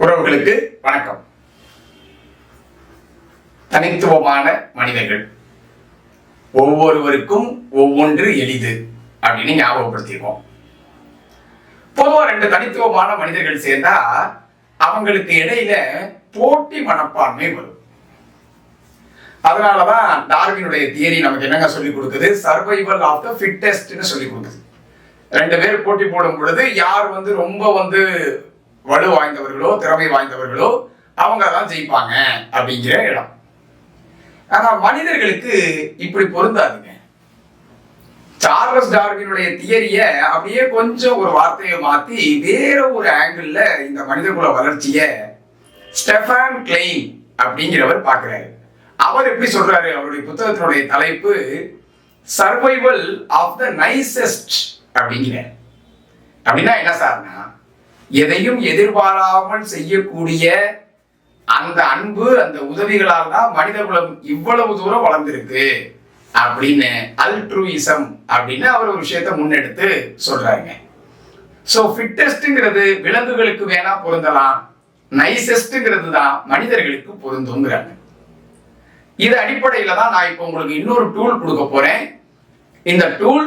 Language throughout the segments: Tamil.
உறவுகளுக்கு வணக்கம். தனித்துவமான மனிதர்கள். ஒவ்வொருவருக்கும் ஒவ்வொன்று எளிது அப்படின்னு ஞாபகப்படுத்தியிருக்கோம் பொதுவா ரெண்டு தனித்துவமான மனிதர்கள் சேர்ந்தா அவங்களுக்கு இடையில போட்டி மனப்பான்மை வரும். அதனாலதான் டார்வினுடைய தியரி நமக்கு என்னங்க சொல்லி கொடுக்குது? சர்வைவல் ஆஃப் த ஃபிட்டஸ்ட்னு சொல்லி கொடுக்குது. ரெண்டு பேர் போட்டி போடும் பொழுது யார் வந்து ரொம்ப வந்து வலு வாய்ந்தவர்களோ திறமை வாய்ந்தவர்களோ அவங்க தான் ஜெயிப்பாங்க அப்படிங்கிற இடம். ஆனா மனிதர்களுக்கு இப்படி பொருந்தாதுங்க. சார்லஸ் டார்வினுடைய தியரிய அப்படியே கொஞ்சம் ஒரு வார்த்தையை மாத்தி வேற ஒரு ஆங்கிள் இந்த மனிதகுல வளர்ச்சிய ஸ்டெஃபான் கிளைன் அப்படிங்கிறவர் பார்க்கிறாரு. அவர் எப்படி சொல்றாரு? அவருடைய புத்தகத்தினுடைய தலைப்பு சர்வைவல் ஆஃப் த நைசஸ்ட் அப்படிங்கிற. அப்படின்னா என்ன சார்னா எதையும் எதிர்பாராமல் செய்யக்கூடிய அந்த அன்பு அந்த உதவிகளால் தான் மனிதகுலம் இவ்வளவு தூரம் வளர்ந்திருக்கு அப்படின்னு அல்ட்ரூயிசம் அப்படின்னு அவர் ஒரு விஷயத்த முன்னெடுத்து சொல்றாங்க ஸோ ஃபிட்டஸ்ட்டுங்கிறது விலங்குகளுக்கு வேணா பொருந்தலாம். நைசஸ்ட்டுங்கிறது தான் மனிதர்களுக்கு பொருந்துங்கிறாங்க. இது அடிப்படையில தான் நான் இப்போ உங்களுக்கு இன்னொரு டூல் கொடுக்க போறேன். இந்த டூல்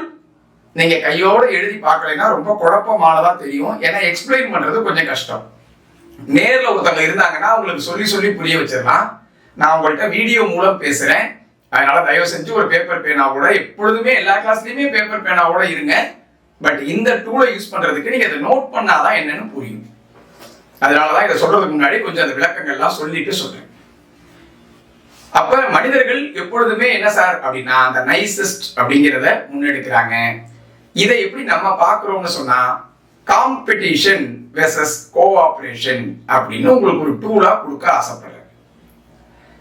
நீங்க கையோட எழுதி பார்க்கலைன்னா ரொம்ப குழப்பமானதா தெரியும். ஏன்னா எக்ஸ்பிளைன் பண்றது கொஞ்சம் கஷ்டம். நேர்ல ஒருத்தவங்க இருந்தாங்கன்னா உங்களுக்கு சொல்லி சொல்லி புரிய வச்சிடலாம். நான் உங்கள்கிட்ட வீடியோ மூலம் பேசுறேன். அதனால தயவு செஞ்சு ஒரு பேப்பர் பேனாவோட எப்பொழுதுமே எல்லா கிளாஸ்லயுமே பேப்பர் பேனாவோட இருங்க. பட் இந்த டூலை யூஸ் பண்றதுக்கு நீங்க அதை நோட் பண்ணாதான் என்னன்னு புரியும். அதனாலதான் இதை சொல்றதுக்கு முன்னாடி கொஞ்சம் அந்த விளக்கங்கள்லாம் சொல்லிட்டு சொல்றேன். அப்ப மனிதர்கள் எப்பொழுதுமே என்ன சார் அப்படின்னா அந்த நைசஸ்ட் அப்படிங்கிறத முன்னெடுக்கிறாங்க. இதை எப்படி நம்ம பார்க்குறோம்னு சொன்னா காம்படிஷன் வெர்சஸ் கோஆபரேஷன் அப்படின்னு உங்களுக்கு ஒரு டூலா கொடுக்க ஆசைப்படுறேன்.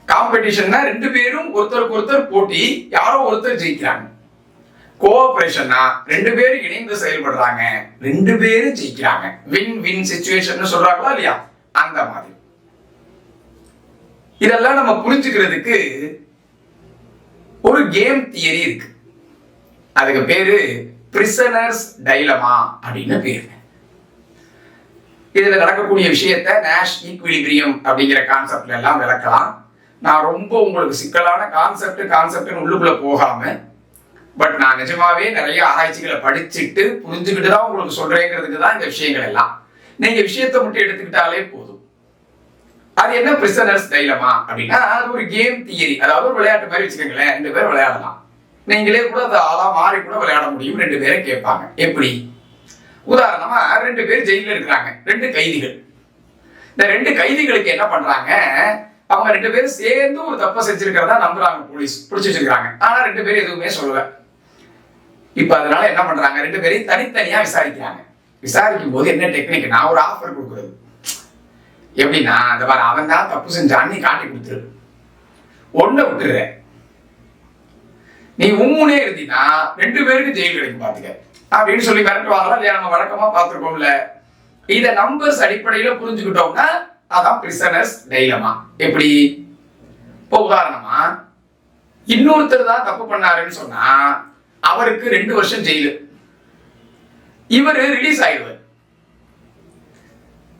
காம்படிஷன்னா ரெண்டு பேரும் ஒருத்தருக்கு ஒருத்தர் போட்டி யாரோ ஒருத்தர் ஜெயிக்கிறாங்க. கோஆபரேஷன்னா ரெண்டு பேரும் இணைந்து செயல்படுறாங்க ரெண்டு பேரும் ஜெயிக்கிறாங்க. வின் வின் சுச்சுவேஷன் சொல்றாங்களா இல்லையா? அந்த மாதிரி. இதெல்லாம் நம்ம புரிஞ்சுக்கிறதுக்கு ஒரு கேம் தியரி இருக்கு. அதுக்கு பேரு பிரிசனர்ஸ் டைலமா அப்படின்னு பேர். இதுல நடக்கக்கூடிய விஷயத்த நேஷ் ஈக்குவிலிபிரியம் அப்படிங்கிற கான்செப்ட்ல எல்லாம் விளக்கலாம். நான் ரொம்ப உங்களுக்கு சிக்கலான கான்செப்ட் கான்செப்ட்னு உள்ளுக்குள்ள போகாம பட் நான் நிஜமாவே நிறைய ஆராய்ச்சிகளை படிச்சுட்டு புரிஞ்சுக்கிட்டு தான் உங்களுக்கு சொல்றேங்கிறதுக்கு தான் இந்த விஷயங்கள் எல்லாம். நீங்க விஷயத்தை மட்டும் எடுத்துக்கிட்டாலே போதும். அது என்ன பிரிசனர்ஸ் டைலமா அப்படின்னா அது ஒரு கேம் தியரி அதாவது ஒரு விளையாட்டு மாதிரி வச்சுக்கோங்களேன் ரெண்டு பேர் விளையாடலாம். நீங்களே கூட அதை ஆளா மாறி கூட விளையாட முடியும். ரெண்டு பேரை கேட்பாங்க. எப்படி? உதாரணமா ரெண்டு பேர் ஜெயில இருக்கிறாங்க. ரெண்டு கைதிகள். இந்த ரெண்டு கைதிகளுக்கு என்ன பண்றாங்க? அவங்க ரெண்டு பேரும் சேர்ந்து ஒரு தப்பை செஞ்சிருக்கிறதா நம்புறாங்க போலீஸ். பிடிச்சி வச்சிருக்காங்க ஆனா ரெண்டு பேரும் எதுவுமே சொல்லல. இப்ப அதனால என்ன பண்றாங்க? ரெண்டு பேரையும் தனித்தனியா விசாரிக்கிறாங்க. விசாரிக்கும் போது என்ன டெக்னிக் நான் ஒரு ஆஃபர் கொடுக்குறது. எப்படின்னா அந்த மாதிரி அவன் தான் தப்பு செஞ்சான்னு காட்டி கொடுத்துரு. ஒண்ணு விட்டுறேன் நீ உம்முனே இருந்தீன்னா ரெண்டு பேருக்கு ஜெயில் கிடைக்கும் பாத்துக்க. அப்படின்னு சொல்லி மிரட்டுவாங்களா இல்லையா நம்ம வழக்கமா பார்த்துருக்கோம்ல. இத நம்பர்ஸ் அடிப்படையில புரிஞ்சுக்கிட்டோம்னா அதான் பிரிசனர்ஸ் டைலமா. எப்படி? இப்போ உதாரணமா இன்னொருத்தர் தான் தப்பு பண்ணாருன்னு சொன்னா அவருக்கு ரெண்டு வருஷம் ஜெயிலு. இவரு ரிலீஸ் ஆயிடுவார்.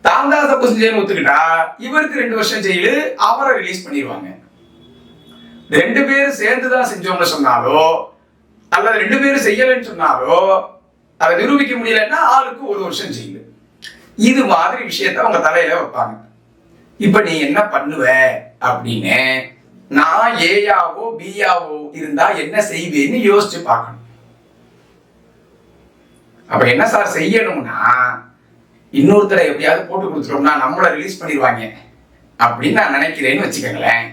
தாந்தா தப்பு செஞ்சேன்னு ஒத்துக்கிட்டா இவருக்கு ரெண்டு வருஷம் ஜெயிலு அவரை ரிலீஸ் பண்ணிடுவாங்க. ரெண்டு பேரும் சேர்ந்து தான் செஞ்சோம்னு சொன்னாலோ அல்லது ரெண்டு பேரும் செய்யலைன்னு சொன்னாலோ அதை நிரூபிக்க முடியலன்னா ஆளுக்கு ஒரு வருஷம் செய்யுது இது மாதிரி விஷயத்த அவங்க தலையில வைப்பாங்க. இப்ப நீ என்ன பண்ணுவ அப்படின்னு நான் ஏயாவோ பியாவோ இருந்தா என்ன செய்வேன்னு யோசிச்சு பார்க்கணும். அப்ப என்ன சார் செய்யணும்னா இன்னொருத்தரை எப்படியாவது போட்டு கொடுத்துட்டோம்னா நம்மளை ரிலீஸ் பண்ணிடுவாங்க அப்படின்னு நான் நினைக்கிறேன்னு வச்சுக்கோங்களேன்.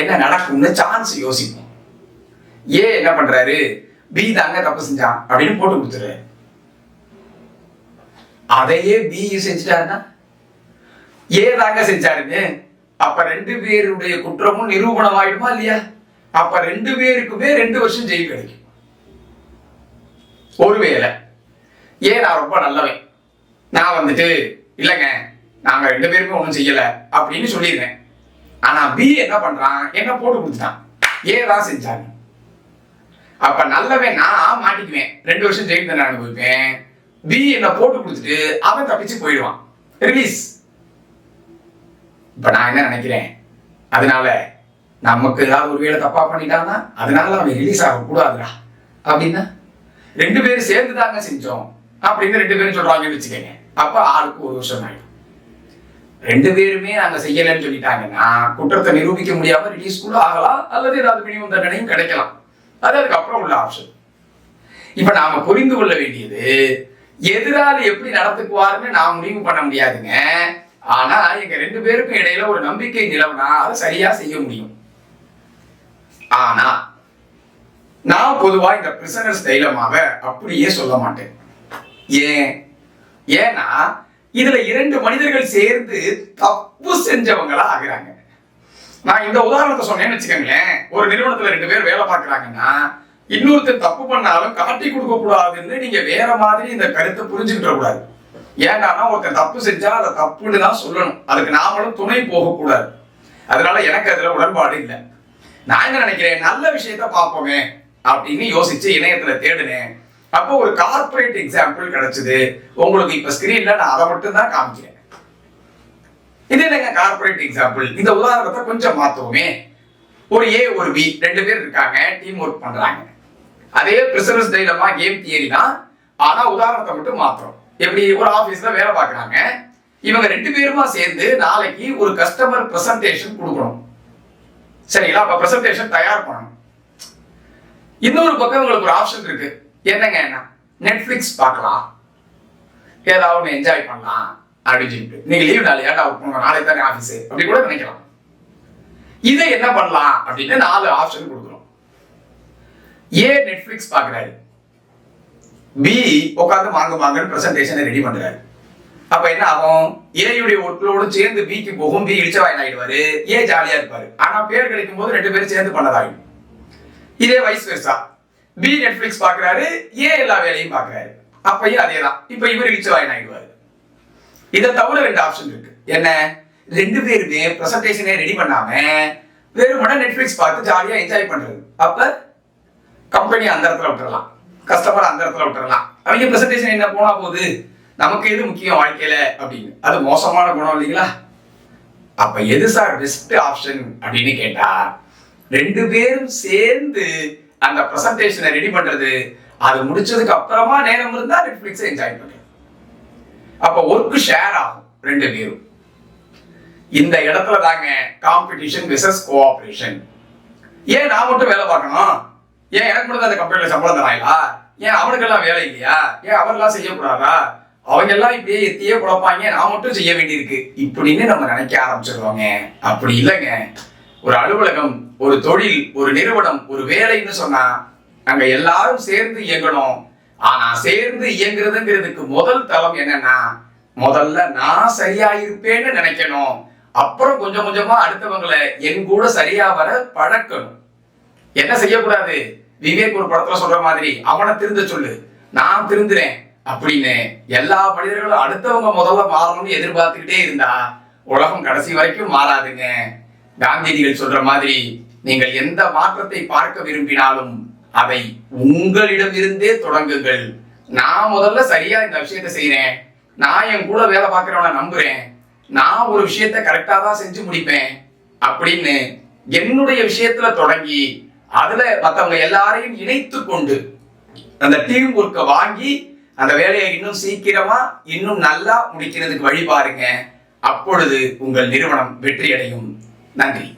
என்ன நடக்கும்னு சான்ஸ் யோசிப்போம். ஏ என்ன பண்றாரு? பி தாங்க தப்பு செஞ்சான் அப்படின்னு போட்டு கொடுத்துரு அதையே பி செஞ்சுட்டாருன்னா? ஏ தாங்க செஞ்சாருன்னு? அப்ப ரெண்டு பேருடைய குற்றமும் நிரூபணம் ஆயிடுமா இல்லையா? அப்ப ரெண்டு பேருக்குமே ரெண்டு வருஷம் ஜெயில் கிடைக்கும். ஒருவேளை ஏன் நான் ரொம்ப நல்லவன். நான் வந்துட்டு இல்லைங்க நாங்க ரெண்டு பேருமே ஒன்றும் செய்யல அப்படின்னு சொல்லிடுறேன். ஆனா பி என்ன பண்றான்? என்ன போட்டு கொடுத்துட்டான் ஏ தான் செஞ்சாங்க அப்ப நல்லவன் நான் மாட்டிக்குவேன். ரெண்டு வருஷம் ஜெயில் தண்டனை அனுபவிப்பேன். பி என்ன போட்டு கொடுத்துட்டு அவன் தப்பிச்சு போயிடுவான். ரிலீஸ் இப்ப நான் என்ன நினைக்கிறேன்? அதனால நமக்கு ஏதாவது ஒரு வேலை தப்பா பண்ணிட்டான்னா அதனால அவன் ரிலீஸ் ஆகக்கூடாதுடா. அப்படின்னா ரெண்டு பேரும் சேர்ந்து தாங்க செஞ்சோம். அப்படின்னு ரெண்டு பேரும் சொல்றாங்கன்னு வச்சுக்கோங்க. அப்ப ஆளுக்கு ஒரு வருஷம் ஆயிடும். ரெண்டு பேருமே நாங்க செய்யலைன்னு சொல்லிட்டாங்கன்னா குற்றத்தை நிரூபிக்க முடியாம ரிலீஸ் கூட ஆகலாம் அல்லது ஏதாவது மினிமம் தண்டனையும் கிடைக்கலாம். அது அதுக்கப்புறம் உள்ள ஆப்ஷன் இப்ப நாம புரிந்து கொள்ள வேண்டியது எதிராளி எப்படி நடத்துக்குவாருன்னு நான் முடிவு பண்ண முடியாதுங்க. ஆனா எங்க ரெண்டு பேருக்கும் இடையில ஒரு நம்பிக்கை நிலவுனா அதை சரியா செய்ய முடியும். ஆனா நான் பொதுவா இந்த பிரிசனர்ஸ் தைலமாக அப்படியே சொல்ல மாட்டேன். ஏன்? ஏன்னா இதுல இரண்டு மனிதர்கள் சேர்ந்து தப்பு செஞ்சவங்களா ஆகிறாங்க. நான் இந்த உதாரணத்தை சொன்னேன்னு வச்சுக்கோங்களேன். ஒரு நிறுவனத்துல ரெண்டு பேர் வேலை பார்க்கறாங்கன்னா இன்னொருத்தர் தப்பு பண்ணாலும் காட்டி கொடுக்க கூடாதுன்னு நீங்க வேற மாதிரி இந்த கருத்தை புரிஞ்சுக்கிட்ட கூடாது ஏன்னா ஒருத்தன் தப்பு செஞ்சா அதை தப்புன்னு தான் சொல்லணும். அதுக்கு நாமளும் துணை போகக்கூடாது அதனால எனக்கு அதுல உடன்பாடு இல்லை. நான் என்ன நினைக்கிறேன்? நல்ல விஷயத்த பார்ப்போமே அப்படின்னு யோசிச்சு இணையத்துல தேடினேன். அப்போ ஒரு கார்பரேட் எக்ஸாம்பிள் கிடைச்சது. உங்களுக்கு இப்ப ஸ்கிரீன்ல நான் அதை மட்டும் தான் காமிக்கிறேன். இது என்னங்க கார்பரேட் எக்ஸாம்பிள் இந்த உதாரணத்தை கொஞ்சம் மாத்துவோமே. ஒரு ஏ ஒரு பி ரெண்டு பேர் இருக்காங்க டீம் ஒர்க் பண்றாங்க. அதே பிசினஸ் டைலமா கேம் தியரி தான். ஆனா உதாரணத்தை மட்டும் மாத்துறோம். எப்படி ஒரு ஆபீஸ்ல வேலை பார்க்கறாங்க. இவங்க ரெண்டு பேருமா சேர்ந்து நாளைக்கு ஒரு கஸ்டமர் பிரசன்டேஷன் கொடுக்கணும். சரிங்களா? அப்ப பிரசன்டேஷன் தயார் பண்ணணும். இன்னொரு பக்கம் உங்களுக்கு ஒரு ஆப்ஷன் இருக்கு. என்னங்க நெட்ஃப்ளிக்ஸ் பார்க்கலாம். ஏதாவது ஒன்று என்ஜாய் பண்ணலாம். அப்படின்னு சொல்லிட்டு. நீங்க லீவ் நாள் ஏன்டா ஒர்க் நாளைக்கு தானே ஆஃபீஸ் அப்படி கூட நினைக்கலாம். இதை என்ன பண்ணலாம்? அப்படின்னு நாலு ஆப்ஷன் கொடுக்குறோம். ஏ நெட்ஃபிளிக்ஸ் பார்க்குறாரு. பி உட்காந்து வாங்க வாங்கன்னு ப்ரெசன்டேஷனை ரெடி பண்ணுறாரு அப்ப என்ன ஆகும்? ஏயுடைய ஒர்க்லோடு சேர்ந்து பிக்கு போகும். பி இடிச்ச வாயில் ஆயிடுவாரு ஏ ஜாலியா இருப்பாரு. ஆனா பேர் கிடைக்கும் போது ரெண்டு பேரும் சேர்ந்து பண்ணதாயிடும். இதே வயசு வருஷா பி நெட்ஃபிளிக்ஸ் பாக்குறாரு ஏ எல்லா வேலையும் பாக்குறாரு அப்பையும் அதே தான் இப்ப இவர் இழிச்ச வாயின் ஆயிடுவாரு இதை தவிர ரெண்டு ஆப்ஷன் இருக்கு. என்ன? ரெண்டு பேருமே ப்ரெசன்டேஷனே ரெடி பண்ணாம வெறுமனே நெட்ஃபிளிக்ஸ் பார்த்து ஜாலியா என்ஜாய் பண்றது. அப்ப கம்பெனி அந்த இடத்துல விட்டுறலாம். கஸ்டமர் அந்த இடத்துல விட்டுறலாம். அவங்க ப்ரெசன்டேஷன் என்ன போனா போகுது நமக்கு எது முக்கியம் வாழ்க்கையில? அப்படின்னு. அது மோசமான குணம் இல்லைங்களா? அப்ப எது சார் பெஸ்ட் ஆப்ஷன் அப்படின்னு கேட்டா ரெண்டு பேரும் சேர்ந்து அந்த ப்ரெசன்டேஷனை ரெடி பண்றது. அது முடிச்சதுக்கு அப்புறமா நேரம் இருந்தா நெட்ஃபிளிக்ஸ் என்ஜாய் பண்றது அப்ப ஒர்க் ஷேர் ஆகும் ரெண்டு பேரும். இந்த இடத்துல தாங்க காம்படிஷன் விசஸ் கோஆபரேஷன் ஏன் நான் மட்டும் வேலை பார்க்கணும்? ஏன் எனக்கு மட்டும் அந்த கம்பெனியில் சம்பளம் தராங்களா? ஏன் அவனுக்கெல்லாம் வேலை இல்லையா? ஏன் அவரெல்லாம் செய்யக்கூடாதா? அவங்க எல்லாம் இப்படியே எத்தியே குழப்பாங்க. நான் மட்டும் செய்ய வேண்டியிருக்கு. இப்படின்னு நம்ம நினைக்க ஆரம்பிச்சிருவாங்க அப்படி இல்லைங்க. ஒரு அலுவலகம் ஒரு தொழில் ஒரு நிறுவனம் ஒரு வேலைன்னு சொன்னா நாங்க எல்லாரும் சேர்ந்து இயங்கணும். ஆனா சேர்ந்து இயங்குறதுங்கிறதுக்கு முதல் தளம் என்னன்னா முதல்ல நான் சரியா இருப்பேன்னு நினைக்கணும். அப்புறம் கொஞ்சம் கொஞ்சமா அடுத்தவங்களை என் கூட சரியா வர பழக்கணும். என்ன செய்யக்கூடாது? விவேக் ஒரு படத்துல சொல்ற மாதிரி அவனை திருந்த சொல்லு. நான் திருந்துறேன். அப்படின்னு எல்லா மனிதர்களும் அடுத்தவங்க முதல்ல மாறணும்னு எதிர்பார்த்துக்கிட்டே இருந்தா உலகம் கடைசி வரைக்கும் மாறாதுங்க. காந்தியடிகள் சொல்ற மாதிரி நீங்கள் எந்த மாற்றத்தை பார்க்க விரும்பினாலும் அதை உங்களிடமிருந்தே தொடங்குங்கள். நான் முதல்ல சரியா இந்த விஷயத்தை செய்யறேன் நான் என் கூட வேலை பார்க்கிறவனை நம்புறேன். நான் ஒரு விஷயத்த கரெக்டா தான் செஞ்சு முடிப்பேன் அப்படின்னு என்னுடைய விஷயத்துல தொடங்கி அதுல மத்தவங்க எல்லாரையும் இணைத்து கொண்டு அந்த டீம் ஒர்க்கை வாங்கி அந்த வேலையை இன்னும் சீக்கிரமா இன்னும் நல்லா முடிக்கிறதுக்கு வழி பாருங்க. அப்பொழுது உங்கள் நிறுவனம் வெற்றியடையும். நன்றி.